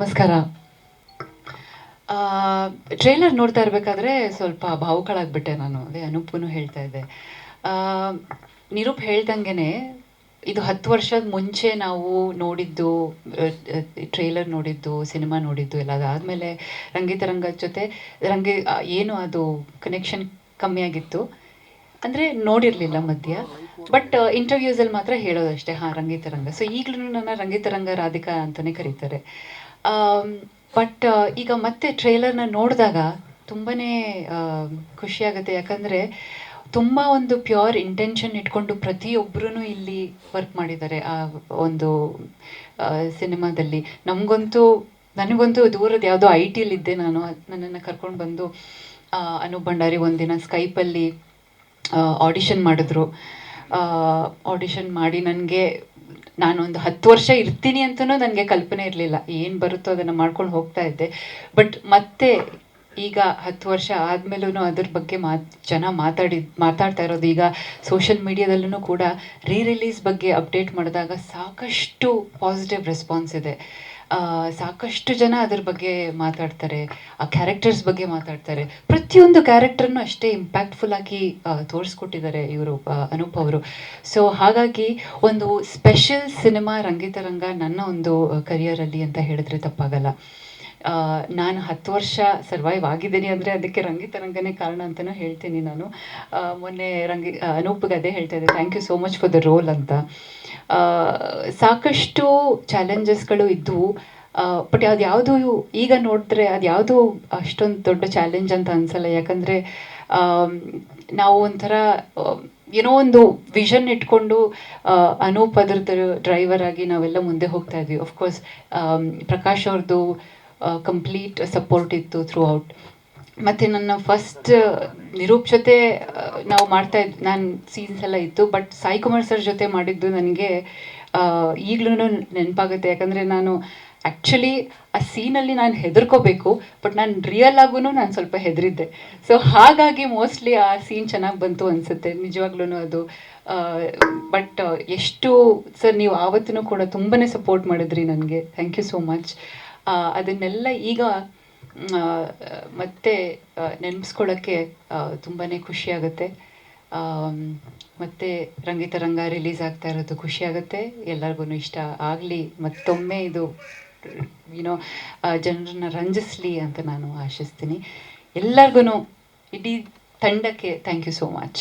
ನಮಸ್ಕಾರ. ಟ್ರೇಲರ್ ನೋಡ್ತಾ ಇರಬೇಕಾದ್ರೆ ಸ್ವಲ್ಪ ಭಾವುಕಳಾಗ್ಬಿಟ್ಟೆ ನಾನು. ಅದೇ ಅನೂಪ್ಗೂ ಹೇಳ್ತಾ ಇದ್ದೆ. ನಿರೂಪ್ ಹೇಳ್ದಂಗೆ ಇದು ಹತ್ತು ವರ್ಷದ ಮುಂಚೆ ನಾವು ನೋಡಿದ್ದು ಟ್ರೇಲರ್ ನೋಡಿದ್ದು ಸಿನಿಮಾ ನೋಡಿದ್ದು ಎಲ್ಲ ಅದಾದಮೇಲೆ ರಂಗಿತರಂಗದ ಜೊತೆ ರಂಗಿ ಏನು ಅದು ಕನೆಕ್ಷನ್ ಕಮ್ಮಿ ಆಗಿತ್ತು. ಅಂದರೆ ನೋಡಿರಲಿಲ್ಲ ಮಧ್ಯ. ಬಟ್ ಇಂಟರ್ವ್ಯೂಸಲ್ಲಿ ಮಾತ್ರ ಹೇಳೋದಷ್ಟೇ. ಹಾಂ ರಂಗಿತರಂಗ ಸೊ ಈಗಲೂ ನನ್ನ ರಂಗಿತರಂಗ ರಾಧಿಕಾ ಅಂತಲೇ ಕರೀತಾರೆ. ಬಟ್ ಈಗ ಮತ್ತೆ ಟ್ರೈಲರ್ನ ನೋಡಿದಾಗ ತುಂಬಾ ಖುಷಿಯಾಗುತ್ತೆ. ಯಾಕಂದರೆ ತುಂಬ ಒಂದು ಪ್ಯೂರ್ ಇಂಟೆನ್ಷನ್ ಇಟ್ಕೊಂಡು ಪ್ರತಿಯೊಬ್ಬರೂ ಇಲ್ಲಿ ವರ್ಕ್ ಮಾಡಿದ್ದಾರೆ ಆ ಒಂದು ಸಿನಿಮಾದಲ್ಲಿ. ನಮಗಂತೂ, ನನಗಂತೂ ದೂರದ ಯಾವುದೋ ಐ ಟಿಲಿದ್ದೆ ನಾನು ನನ್ನನ್ನು ಕರ್ಕೊಂಡು ಬಂದು ಅನೂಪ್ ಭಂಡಾರಿ ಒಂದಿನ ಸ್ಕೈಪಲ್ಲಿ ಆಡಿಷನ್ ಮಾಡಿದ್ರು. ಆಡಿಷನ್ ಮಾಡಿ ನನಗೆ ನಾನೊಂದು ಹತ್ತು ವರ್ಷ ಇರ್ತೀನಿ ಅಂತಲೂ ನನಗೆ ಕಲ್ಪನೆ ಇರಲಿಲ್ಲ. ಏನು ಬರುತ್ತೋ ಅದನ್ನು ಮಾಡ್ಕೊಂಡು ಹೋಗ್ತಾ ಇದ್ದೆ. ಬಟ್ ಮತ್ತೆ ಈಗ ಹತ್ತು ವರ್ಷ ಆದಮೇಲೂ ಅದ್ರ ಬಗ್ಗೆ ಮಾತು, ಜನ ಮಾತಾಡಿ, ಮಾತಾಡ್ತಾ ಇರೋದು. ಈಗ ಸೋಷಿಯಲ್ ಮೀಡಿಯಾದಲ್ಲೂ ಕೂಡ ರೀ ರಿಲೀಸ್ ಬಗ್ಗೆ ಅಪ್ಡೇಟ್ ಮಾಡಿದಾಗ ಸಾಕಷ್ಟು ಪಾಸಿಟಿವ್ ರೆಸ್ಪಾನ್ಸ್ ಇದೆ. ಸಾಕಷ್ಟು ಜನ ಅದ್ರ ಬಗ್ಗೆ ಮಾತಾಡ್ತಾರೆ, ಆ ಕ್ಯಾರೆಕ್ಟರ್ಸ್ ಬಗ್ಗೆ ಮಾತಾಡ್ತಾರೆ. ಪ್ರತಿಯೊಂದು ಕ್ಯಾರೆಕ್ಟರ್ನು ಅಷ್ಟೇ ಇಂಪ್ಯಾಕ್ಟ್ಫುಲ್ ಆಗಿ ತೋರಿಸ್ಕೊಟ್ಟಿದ್ದಾರೆ ಇವರು ಅನೂಪ್ ಅವರು. ಸೊ ಹಾಗಾಗಿ ಒಂದು ಸ್ಪೆಷಲ್ ಸಿನಿಮಾ ರಂಗಿತರಂಗ ನನ್ನ ಒಂದು ಕರಿಯರಲ್ಲಿ ಅಂತ ಹೇಳಿದ್ರೆ ತಪ್ಪಾಗಲ್ಲ. ನಾನು ಹತ್ತು ವರ್ಷ ಸರ್ವೈವ್ ಆಗಿದ್ದೀನಿ ಅಂದರೆ ಅದಕ್ಕೆ ರಂಗಿತರಂಗನೇ ಕಾರಣ ಅಂತಲೂ ಹೇಳ್ತೀನಿ ನಾನು. ಮೊನ್ನೆ ರಂಗಿ ಅನೂಪ್ಗೆ ಅದೇ ಹೇಳ್ತಾ ಇದ್ದೆ thank you so much for the role ಅಂತ. ಸಾಕಷ್ಟು ಚಾಲೆಂಜಸ್ಗಳು ಇದ್ದವು ಬಟ್ ಅದು ಯಾವುದು ಈಗ ನೋಡಿದ್ರೆ ಅದು ಯಾವುದು ಅಷ್ಟೊಂದು ದೊಡ್ಡ ಚಾಲೆಂಜ್ ಅಂತ ಅನ್ಸಲ್ಲ. ಯಾಕಂದರೆ ನಾವು ಒಂಥರ, ಏನೋ ಒಂದು ವಿಷನ್ ಇಟ್ಕೊಂಡು ಅನೂಪ್ ಅದ್ರದ್ದು ಡ್ರೈವರ್ ಆಗಿ ನಾವೆಲ್ಲ ಮುಂದೆ ಹೋಗ್ತಾ ಇದ್ವಿ. ಅಫ್ಕೋರ್ಸ್ ಪ್ರಕಾಶ್ ಅವ್ರದ್ದು ಕಂಪ್ಲೀಟ್ ಸಪೋರ್ಟ್ ಇತ್ತು ಥ್ರೂ ಔಟ್ ಮತ್ತು ನನ್ನ ಫಸ್ಟ್ ನಿರೂಪ್ ಜೊತೆ ನಾವು ಮಾಡ್ತಾ ಇದ್, ನಾನು ಸೀನ್ಸ್ ಎಲ್ಲ ಇತ್ತು ಬಟ್ ಸಾಯಿ ಕುಮಾರ್ ಸರ್ ಜೊತೆ ಮಾಡಿದ್ದು ನನಗೆ ಈಗಲೂ ನೆನಪಾಗುತ್ತೆ. ಯಾಕಂದರೆ ನಾನು ಆ್ಯಕ್ಚುಲಿ ಆ ಸೀನಲ್ಲಿ ನಾನು ಹೆದರ್ಕೋಬೇಕು ಬಟ್ ನಾನು ರಿಯಲ್ ಆಗೂ ನಾನು ಸ್ವಲ್ಪ ಹೆದರಿದ್ದೆ. ಸೊ ಹಾಗಾಗಿ ಮೋಸ್ಟ್ಲಿ ಆ ಸೀನ್ ಚೆನ್ನಾಗಿ ಬಂತು ಅನಿಸುತ್ತೆ. ನಿಜವಾಗ್ಲೂ ಅದು. ಬಟ್ ಎಷ್ಟು ಸರ್ ನೀವು ಆವತ್ತೂ ಕೂಡ ತುಂಬಾ ಸಪೋರ್ಟ್ ಮಾಡಿದ್ರಿ ನನಗೆ. ಥ್ಯಾಂಕ್ ಯು ಸೋ ಮಚ್ ಅದನ್ನೆಲ್ಲ ಈಗ ಮತ್ತೆ ನೆನೆಸ್ಕೊಳ್ಳೋಕ್ಕೆ ತುಂಬಾ ಖುಷಿಯಾಗುತ್ತೆ. ಮತ್ತು ಮತ್ತೆ ರಂಗಿತರಂಗ ರಿಲೀಸ್ ಆಗ್ತಾ ಇರೋದು ಖುಷಿಯಾಗುತ್ತೆ. ಎಲ್ಲರಿಗೂ ಇಷ್ಟ ಆಗಲಿ, ಮತ್ತೊಮ್ಮೆ ಇದು ಏನೋ ಜನರನ್ನ ರಂಜಿಸ್ಲಿ ಅಂತ ನಾನು ಆಶಿಸ್ತೀನಿ. ಎಲ್ಲರಿಗೂ ಇಡೀ ತಂಡಕ್ಕೆ ಥ್ಯಾಂಕ್ ಯು ಸೋ ಮಚ್